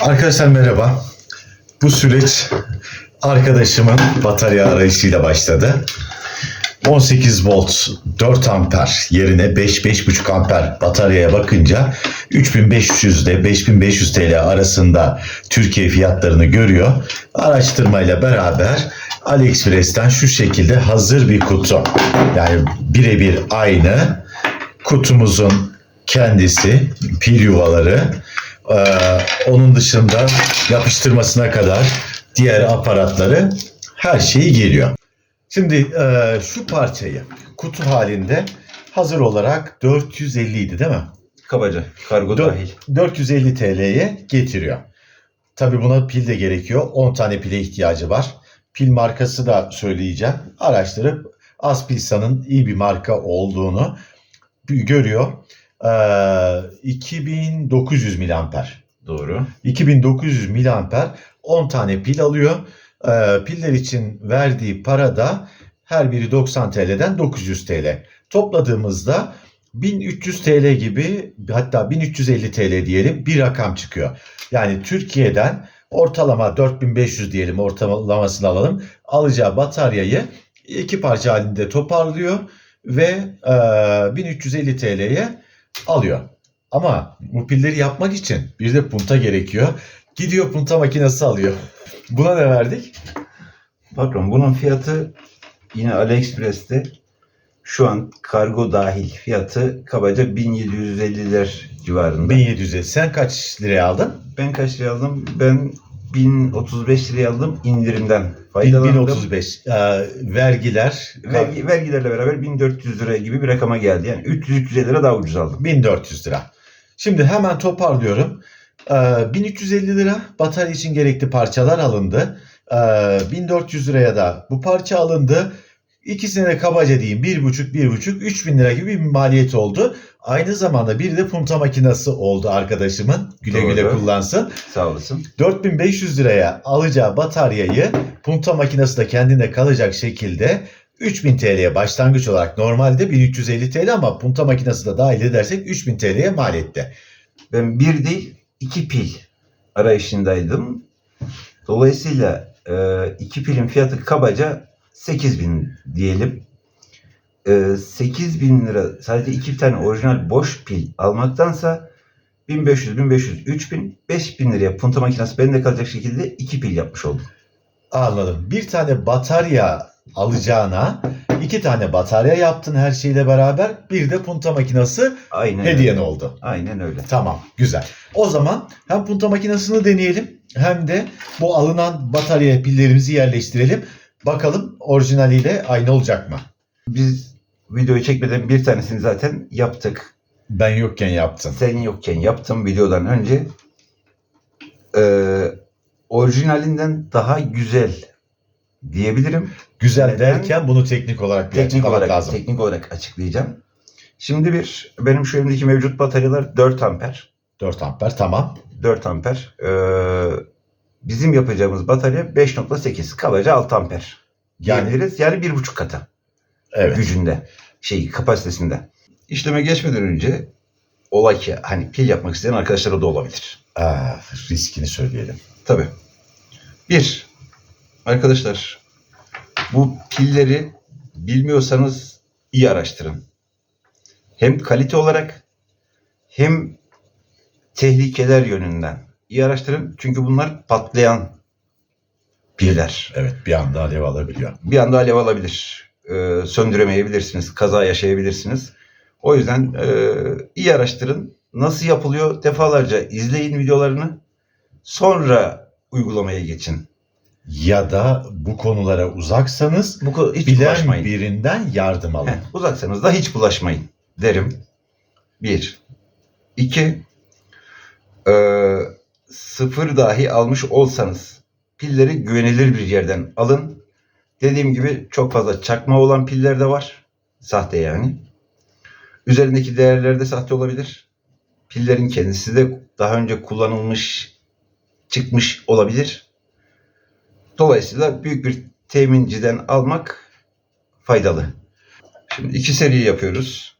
Arkadaşlar merhaba. Bu süreç arkadaşımın batarya arayışıyla başladı. 18 volt 4 amper yerine 5-5,5 amper bataryaya bakınca 3500 ile 5500 TL arasında Türkiye fiyatlarını görüyor. Araştırmayla beraber AliExpress'ten şu şekilde hazır bir kutu. Yani birebir aynı kutumuzun kendisi, pil yuvaları, ee, onun dışında yapıştırmasına kadar diğer aparatları her şeyi geliyor. Şimdi e, şu parçayı kutu halinde hazır olarak 450 idi değil mi? Kabaca. Kargo Dö- dahil. 450 TL'ye getiriyor. Tabii buna pil de gerekiyor. 10 tane pile ihtiyacı var. Pil markası da söyleyeceğim. Araştırıp Aspilsa'nın iyi bir marka olduğunu görüyor. Ee, 2900 miliamper. Doğru. 2900 miliamper 10 tane pil alıyor. Ee, piller için verdiği para da her biri 90 TL'den 900 TL. Topladığımızda 1300 TL gibi hatta 1350 TL diyelim bir rakam çıkıyor. Yani Türkiye'den ortalama 4500 diyelim ortalamasını alalım. Alacağı bataryayı iki parça halinde toparlıyor ve e, 1350 TL'ye alıyor. Ama bu pilleri yapmak için bir de punta gerekiyor. Gidiyor punta makinesi alıyor. Buna ne verdik? Patron bunun fiyatı yine AliExpress'te şu an kargo dahil fiyatı kabaca 1750'ler civarında. 1700'e. Sen kaç liraya aldın? Ben kaç liraya aldım? Ben 1035 liraya aldım indirimden. Faydalandım. 1035. Ee, vergiler Vergi, vergilerle beraber 1400 lira gibi bir rakama geldi. Yani 300-350 lira daha ucuz aldım. 1400 lira. Şimdi hemen toparlıyorum. Ee, 1350 lira batarya için gerekli parçalar alındı. Ee, 1400 liraya da bu parça alındı. İkisine de kabaca diyeyim 1,5 1,5 3000 lira gibi bir maliyet oldu. Aynı zamanda bir de punta makinesi oldu arkadaşımın. Güle güle Doğru. kullansın. Sağ olasın. 4500 liraya alacağı bataryayı punta makinesi de kendine kalacak şekilde 3000 TL'ye başlangıç olarak normalde 1350 TL ama punta makinesi de dahil edersek 3000 TL'ye mal etti. Ben bir değil iki pil arayışındaydım. Dolayısıyla e, iki pilin fiyatı kabaca 8000 diyelim. E, 8000 lira sadece iki tane orijinal boş pil almaktansa 1500, 1500, 3000, 5000 liraya punta makinesi bende kalacak şekilde iki pil yapmış oldum. Anladım. Bir tane batarya alacağına iki tane batarya yaptın her şeyle beraber bir de punta makinesi Aynen hediyen öyle. oldu. Aynen öyle. Tamam güzel. O zaman hem punta makinesini deneyelim hem de bu alınan batarya pillerimizi yerleştirelim. Bakalım orijinaliyle aynı olacak mı? Biz videoyu çekmeden bir tanesini zaten yaptık. Ben yokken yaptın. Sen yokken yaptım videodan önce. Ee, orijinalinden daha güzel diyebilirim. Güzel Neden? derken bunu teknik olarak bir Teknik olarak lazım. teknik olarak açıklayacağım. Şimdi bir benim şu elimdeki mevcut bataryalar 4 amper. 4 amper tamam. 4 amper. Ee, bizim yapacağımız batarya 5.8 kabaca 6 amper Yani diyebiliriz. Yani bir buçuk katı evet. gücünde, şey kapasitesinde. İşleme geçmeden önce olay ki hani pil yapmak isteyen arkadaşlara da olabilir. Aa, riskini söyleyelim. Tabii. Bir, arkadaşlar bu pilleri bilmiyorsanız iyi araştırın. Hem kalite olarak hem tehlikeler yönünden iyi araştırın. Çünkü bunlar patlayan piller. Evet bir anda alev alabiliyor. Bir anda alev alabilir. Ee, söndüremeyebilirsiniz. Kaza yaşayabilirsiniz. O yüzden e, iyi araştırın. Nasıl yapılıyor defalarca izleyin videolarını. Sonra uygulamaya geçin. Ya da bu konulara uzaksanız Bu hiç bilen bulaşmayın. birinden yardım alın. Heh, uzaksanız da hiç bulaşmayın derim. Bir. İki. eee, sıfır dahi almış olsanız pilleri güvenilir bir yerden alın. Dediğim gibi çok fazla çakma olan piller de var. Sahte yani. Üzerindeki değerler de sahte olabilir. Pillerin kendisi de daha önce kullanılmış, çıkmış olabilir. Dolayısıyla büyük bir teminciden almak faydalı. Şimdi iki seri yapıyoruz.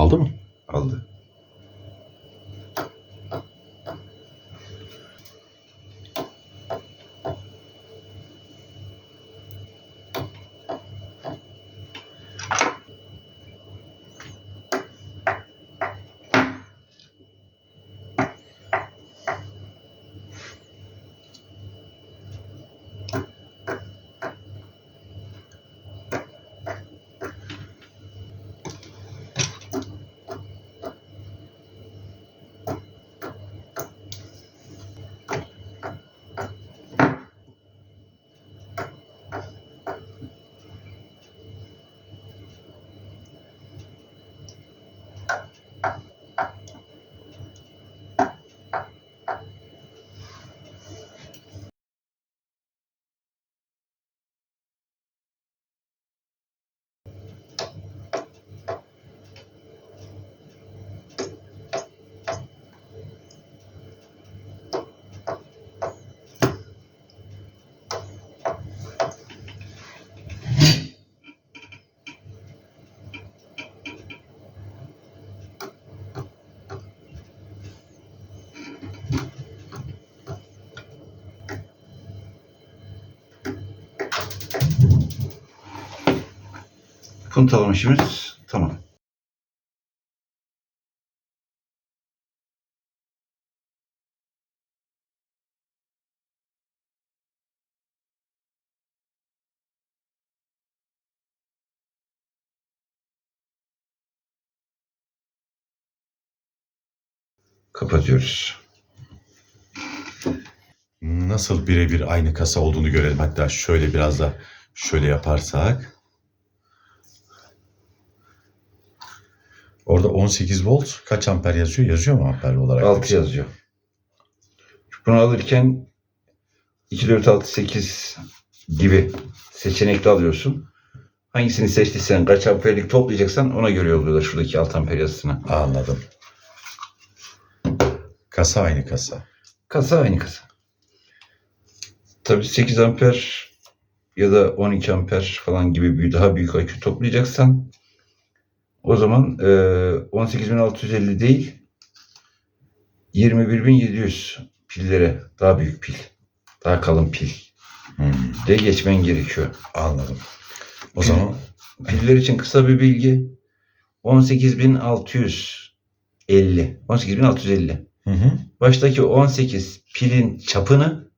Aldı mı? Aldı. Puntalama işimiz tamam. Kapatıyoruz. Nasıl birebir aynı kasa olduğunu görelim. Hatta şöyle biraz da şöyle yaparsak. Orada 18 volt kaç amper yazıyor? Yazıyor mu amper olarak? 6 yazıyor. Bunu alırken 2, 4, 6, 8 gibi seçenekli alıyorsun. Hangisini seçtiysen kaç amperlik toplayacaksan ona göre yolluyorlar şuradaki 6 amper yazısına. Anladım. Kasa aynı kasa. Kasa aynı kasa. Tabii 8 amper ya da 12 amper falan gibi bir daha büyük akü toplayacaksan o zaman e, 18650 değil 21700 pillere daha büyük pil, daha kalın pil Hmm, de geçmen gerekiyor. anladım. O Pil- zaman Piller için kısa bir bilgi. 18650. 18650. hı hı, Baştaki 18 pilin çapını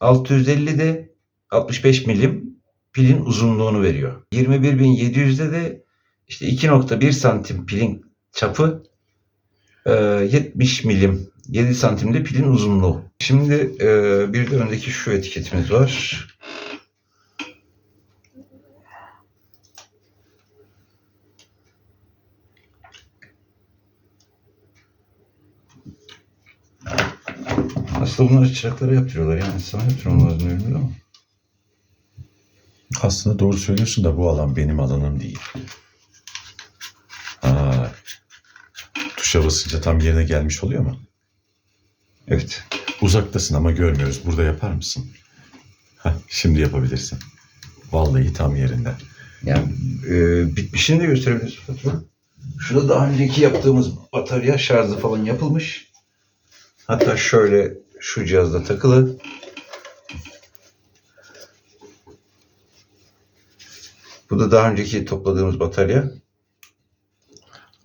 650 de 65 milim pilin uzunluğunu veriyor. 21700'de de işte 2.1 santim pilin çapı e, 70 milim 7 santimde pilin uzunluğu. Şimdi e, bir de öndeki şu etiketimiz var. Aslında bunları çıraklara yaptırıyorlar yani sana yaptırmam lazım ama. aslında doğru söylüyorsun da bu alan benim alanım değil. Ha, tuşa basınca tam yerine gelmiş oluyor mu? Evet. Uzaktasın ama görmüyoruz. Burada yapar mısın? Heh, şimdi yapabilirsin. Vallahi tam yerinde. Yani e, bitmişini de gösterebiliriz Fatma. Şurada daha önceki yaptığımız batarya şarjı falan yapılmış. Hatta şöyle şu cihazda takılı. Bu da daha önceki topladığımız batarya.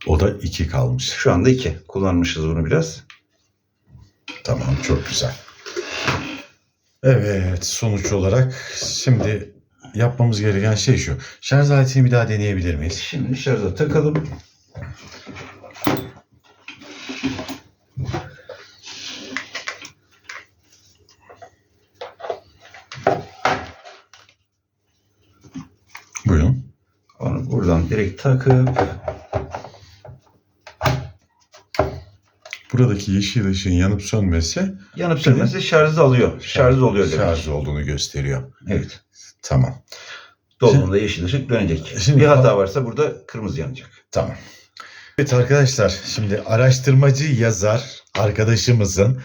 O da iki kalmış. Şu anda iki. Kullanmışız bunu biraz. Tamam çok güzel. Evet sonuç olarak şimdi yapmamız gereken şey şu. Şarj aletini bir daha deneyebilir miyiz? Şimdi şarja takalım. Buyurun. Onu buradan direkt takıp Buradaki yeşil ışığın yanıp sönmesi yanıp sönmesi şarjı alıyor. Şarj oluyor demek. şarj olduğunu gösteriyor. Evet. Tamam. Dolduğunda yeşil ışık dönecek. Şimdi- bir hata varsa burada kırmızı yanacak. Tamam. Evet arkadaşlar şimdi araştırmacı yazar arkadaşımızın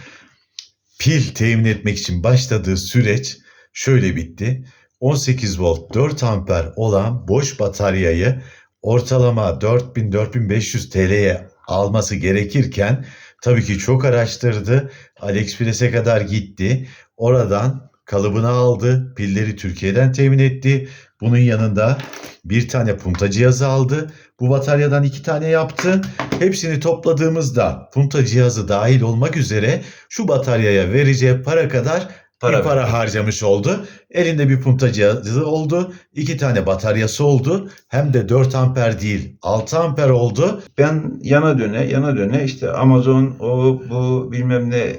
pil temin etmek için başladığı süreç şöyle bitti. 18 volt 4 amper olan boş bataryayı ortalama 4000-4500 TL'ye alması gerekirken tabii ki çok araştırdı. AliExpress'e kadar gitti. Oradan kalıbını aldı. Pilleri Türkiye'den temin etti. Bunun yanında bir tane punta cihazı aldı. Bu bataryadan iki tane yaptı. Hepsini topladığımızda punta cihazı dahil olmak üzere şu bataryaya vereceği para kadar Para bir para harcamış oldu. Elinde bir punta cihazı oldu. iki tane bataryası oldu. Hem de 4 amper değil 6 amper oldu. Ben yana döne yana döne işte Amazon o bu bilmem ne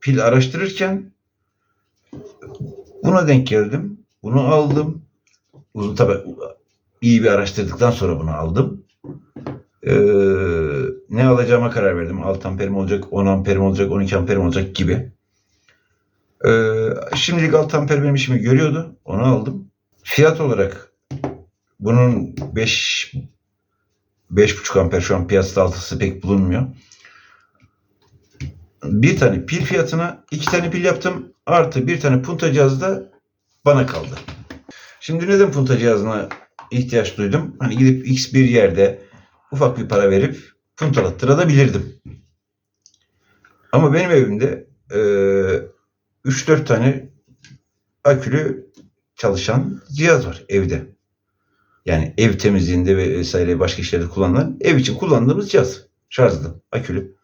pil araştırırken buna denk geldim. Bunu aldım. Uzun tabi iyi bir araştırdıktan sonra bunu aldım. Ee, ne alacağıma karar verdim. 6 amperim olacak, 10 amperim olacak, 12 amperim olacak gibi. Ee, şimdilik 6 amper benim işimi görüyordu. Onu aldım. Fiyat olarak bunun 5 5,5 amper şu an piyasada altısı pek bulunmuyor. Bir tane pil fiyatına iki tane pil yaptım. Artı bir tane punta cihazı da bana kaldı. Şimdi neden punta cihazına ihtiyaç duydum? Hani gidip X bir yerde ufak bir para verip puntalattırabilirdim. Ama benim evimde eee 3-4 tane akülü çalışan cihaz var evde. Yani ev temizliğinde ve vesaire başka işlerde kullanılan ev için kullandığımız cihaz. Şarjlı, akülü.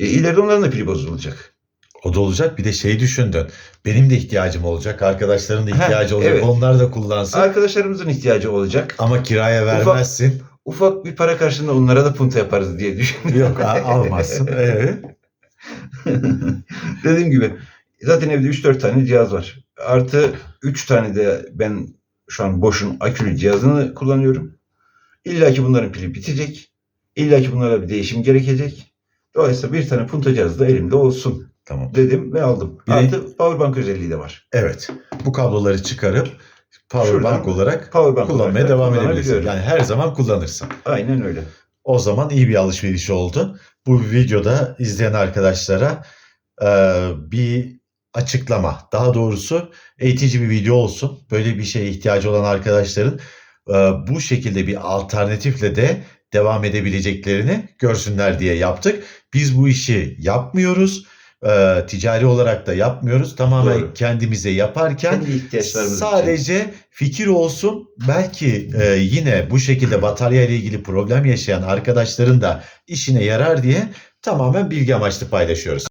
E, ileride onların da pili bozulacak. O da olacak. Bir de şey düşündün. Benim de ihtiyacım olacak. Arkadaşların da ihtiyacı olacak. evet. Onlar da kullansın. Arkadaşlarımızın ihtiyacı olacak. Ama kiraya Ufak- vermezsin. Ufak bir para karşılığında onlara da punta yaparız diye düşünüyorum. Yok almazsın. Evet. Dediğim gibi zaten evde 3-4 tane cihaz var. Artı 3 tane de ben şu an boşun akülü cihazını kullanıyorum. İlla ki bunların pili bitecek. İlla ki bunlara bir değişim gerekecek. Dolayısıyla bir tane punta cihazı da elimde olsun Tamam. dedim ve aldım. Bir Artı powerbank özelliği de var. Evet. Bu kabloları çıkarıp powerbank olarak Powerbank kullanmaya olarak devam edebilirsin. Yani her zaman kullanırsın. Aynen öyle. O zaman iyi bir alışveriş oldu. Bu videoda izleyen arkadaşlara bir açıklama, daha doğrusu eğitici bir video olsun. Böyle bir şeye ihtiyacı olan arkadaşların e, bu şekilde bir alternatifle de devam edebileceklerini görsünler diye yaptık. Biz bu işi yapmıyoruz. E, ticari olarak da yapmıyoruz. Tamamen Doğru. kendimize yaparken Kendi ihtiyaçlarımız için. Sadece fikir olsun. Belki e, yine bu şekilde batarya ile ilgili problem yaşayan arkadaşların da işine yarar diye tamamen bilgi amaçlı paylaşıyoruz.